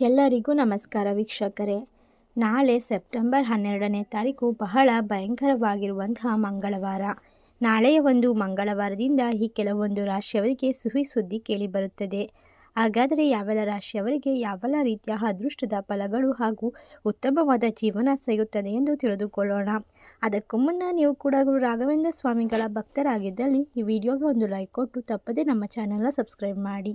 ಎಲ್ಲರಿಗೂ ನಮಸ್ಕಾರ ವೀಕ್ಷಕರೇ. ನಾಳೆ ಸೆಪ್ಟೆಂಬರ್ ಹನ್ನೆರಡನೇ ತಾರೀಕು ಬಹಳ ಭಯಂಕರವಾಗಿರುವಂತಹ ಮಂಗಳವಾರ. ನಾಳೆಯ ಒಂದು ಮಂಗಳವಾರದಿಂದ ಈ ಕೆಲವೊಂದು ರಾಶಿಯವರಿಗೆ ಸುಹಿ ಸುದ್ದಿ ಕೇಳಿಬರುತ್ತದೆ ಹಾಗಾದರೆ ಯಾವೆಲ್ಲ ರಾಶಿಯವರಿಗೆ ಯಾವೆಲ್ಲ ರೀತಿಯ ಅದೃಷ್ಟದ ಫಲಗಳು ಹಾಗೂ ಉತ್ತಮವಾದ ಜೀವನ ಸಿಗುತ್ತದೆ ಎಂದು ತಿಳಿದುಕೊಳ್ಳೋಣ. ಅದಕ್ಕೂ ಮುನ್ನ ನೀವು ಕೂಡ ಗುರು ರಾಘವೇಂದ್ರ ಸ್ವಾಮಿಗಳ ಭಕ್ತರಾಗಿದ್ದಲ್ಲಿ ಈ ವಿಡಿಯೋಗೆ ಒಂದು ಲೈಕ್ ಕೊಟ್ಟು ತಪ್ಪದೇ ನಮ್ಮ ಚಾನಲ್ನ ಸಬ್ಸ್ಕ್ರೈಬ್ ಮಾಡಿ.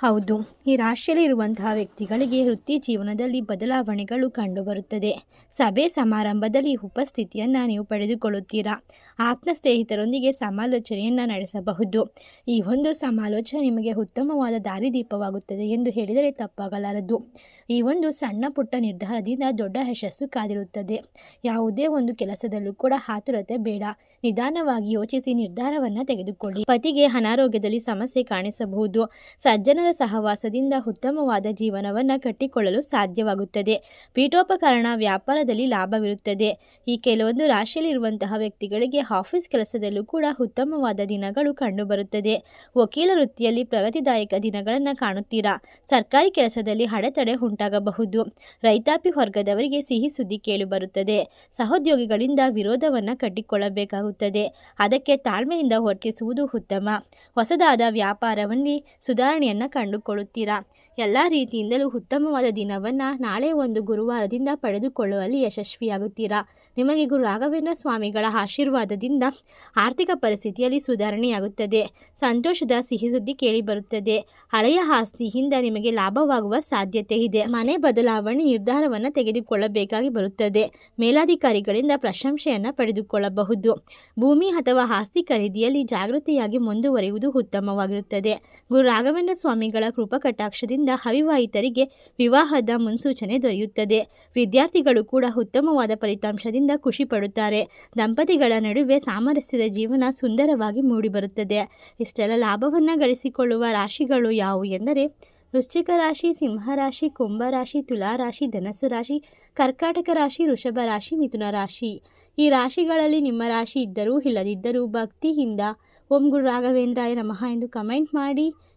ಹೌದು, ಈ ರಾಶಿಯಲ್ಲಿ ಇರುವಂತಹ ವ್ಯಕ್ತಿಗಳಿಗೆ ವೃತ್ತಿ ಜೀವನದಲ್ಲಿ ಬದಲಾವಣೆಗಳು ಕಂಡುಬರುತ್ತದೆ. ಸಭೆ ಸಮಾರಂಭದಲ್ಲಿ ಉಪಸ್ಥಿತಿಯನ್ನು ನೀವು ಪಡೆದುಕೊಳ್ಳುತ್ತೀರಾ? ಆತ್ಮ ಸ್ನೇಹಿತರೊಂದಿಗೆ ಸಮಾಲೋಚನೆಯನ್ನು ನಡೆಸಬಹುದು. ಈ ಒಂದು ಸಮಾಲೋಚನೆ ನಿಮಗೆ ಉತ್ತಮವಾದ ದಾರಿದೀಪವಾಗುತ್ತದೆ ಎಂದು ಹೇಳಿದರೆ ತಪ್ಪಾಗಲಾರದು. ಈ ಒಂದು ಸಣ್ಣ ಪುಟ್ಟ ನಿರ್ಧಾರದಿಂದ ದೊಡ್ಡ ಯಶಸ್ಸು ಕಾದಿರುತ್ತದೆ. ಯಾವುದೇ ಒಂದು ಕೆಲಸದಲ್ಲೂ ಕೂಡ ಆತುರತೆ ಬೇಡ. ನಿಧಾನವಾಗಿ ಯೋಚಿಸಿ ನಿರ್ಧಾರವನ್ನು ತೆಗೆದುಕೊಳ್ಳಿ. ಪತಿಗೆ ಅನಾರೋಗ್ಯದಲ್ಲಿ ಸಮಸ್ಯೆ ಕಾಣಿಸಬಹುದು. ಸಜ್ಜನರ ಸಹವಾಸದಿಂದ ಉತ್ತಮವಾದ ಜೀವನವನ್ನು ಕಟ್ಟಿಕೊಳ್ಳಲು ಸಾಧ್ಯವಾಗುತ್ತದೆ. ಪೀಠೋಪಕರಣ ವ್ಯಾಪಾರದಲ್ಲಿ ಲಾಭವಿರುತ್ತದೆ. ಈ ಕೆಲವೊಂದು ರಾಶಿಯಲ್ಲಿರುವಂತಹ ವ್ಯಕ್ತಿಗಳಿಗೆ ಆಫೀಸ್ ಕೆಲಸದಲ್ಲೂ ಕೂಡ ಉತ್ತಮವಾದ ದಿನಗಳು ಕಂಡುಬರುತ್ತದೆ. ವಕೀಲ ವೃತ್ತಿಯಲ್ಲಿ ಪ್ರಗತಿದಾಯಕ ದಿನಗಳನ್ನು ಕಾಣುತ್ತೀರಾ? ಸರ್ಕಾರಿ ಕೆಲಸದಲ್ಲಿ ಅಡೆತಡೆ ಉಂಟಾಗಬಹುದು. ರೈತಾಪಿ ವರ್ಗದವರಿಗೆ ಸಿಹಿ ಸುದ್ದಿ ಕೇಳಿಬರುತ್ತದೆ ಸಹೋದ್ಯೋಗಿಗಳಿಂದ ವಿರೋಧವನ್ನು ಕಟ್ಟಿಕೊಳ್ಳಬೇಕಾಗುತ್ತದೆ. ಅದಕ್ಕೆ ತಾಳ್ಮೆಯಿಂದ ವರ್ತಿಸುವುದು ಉತ್ತಮ. ಹೊಸದಾದ ವ್ಯಾಪಾರದಲ್ಲಿ ಸುಧಾರಣೆಯನ್ನು ಕಂಡುಕೊಳ್ಳುತ್ತೀರಾ? ಎಲ್ಲ ರೀತಿಯಿಂದಲೂ ಉತ್ತಮವಾದ ದಿನವನ್ನು ನಾಳೆ ಒಂದು ಗುರುವಾರದಿಂದ ಪಡೆದುಕೊಳ್ಳುವಲ್ಲಿ ಯಶಸ್ವಿಯಾಗುತ್ತೀರಾ? ನಿಮಗೆ ಗುರು ರಾಘವೇಂದ್ರ ಸ್ವಾಮಿಗಳ ಆಶೀರ್ವಾದದಿಂದ ಆರ್ಥಿಕ ಪರಿಸ್ಥಿತಿಯಲ್ಲಿ ಸುಧಾರಣೆಯಾಗುತ್ತದೆ. ಸಂತೋಷದ ಸಿಹಿ ಸುದ್ದಿ ಕೇಳಿಬರುತ್ತದೆ ಹಳೆಯ ಆಸ್ತಿಯಿಂದ ನಿಮಗೆ ಲಾಭವಾಗುವ ಸಾಧ್ಯತೆ ಇದೆ. ಮನೆ ಬದಲಾವಣೆ ನಿರ್ಧಾರವನ್ನು ತೆಗೆದುಕೊಳ್ಳಬೇಕಾಗಿ ಬರುತ್ತದೆ. ಮೇಲಾಧಿಕಾರಿಗಳಿಂದ ಪ್ರಶಂಸೆಯನ್ನು ಪಡೆದುಕೊಳ್ಳಬಹುದು. ಭೂಮಿ ಅಥವಾ ಆಸ್ತಿ ಖರೀದಿಯಲ್ಲಿ ಜಾಗೃತಿಯಾಗಿ ಮುಂದುವರಿಯುವುದು ಉತ್ತಮವಾಗಿರುತ್ತದೆ. ಗುರು ರಾಘವೇಂದ್ರ ಸ್ವಾಮಿಗಳ ಕೃಪಾ ಅವಿವಾಹಿತರಿಗೆ ವಿವಾಹದ ಮುನ್ಸೂಚನೆ ದೊರೆಯುತ್ತದೆ. ವಿದ್ಯಾರ್ಥಿಗಳು ಕೂಡ ಉತ್ತಮವಾದ ಫಲಿತಾಂಶದಿಂದ ಖುಷಿ ಪಡುತ್ತಾರೆ. ದಂಪತಿಗಳ ನಡುವೆ ಸಾಮರಸ್ಯದ ಜೀವನ ಸುಂದರವಾಗಿ ಮೂಡಿಬರುತ್ತದೆ. ಇಷ್ಟೆಲ್ಲ ಲಾಭವನ್ನು ಗಳಿಸಿಕೊಳ್ಳುವ ರಾಶಿಗಳು ಯಾವುವು ಎಂದರೆ, ವೃಶ್ಚಿಕ ರಾಶಿ ಸಿಂಹರಾಶಿ ಕುಂಭರಾಶಿ ತುಲಾರಾಶಿ ಧನಸ್ಸು ರಾಶಿ, ಕರ್ಕಾಟಕ ರಾಶಿ, ವೃಷಭ ರಾಶಿ, ಮಿಥುನ ರಾಶಿ. ಈ ರಾಶಿಗಳಲ್ಲಿ ನಿಮ್ಮ ರಾಶಿ ಇದ್ದರೂ, ಇಲ್ಲದಿದ್ದರೂ ಭಕ್ತಿಯಿಂದ ಓಂ ಗುರು ರಾಘವೇಂದ್ರಾಯ ನಮಃ ಎಂದು ಕಮೆಂಟ್ ಮಾಡಿ.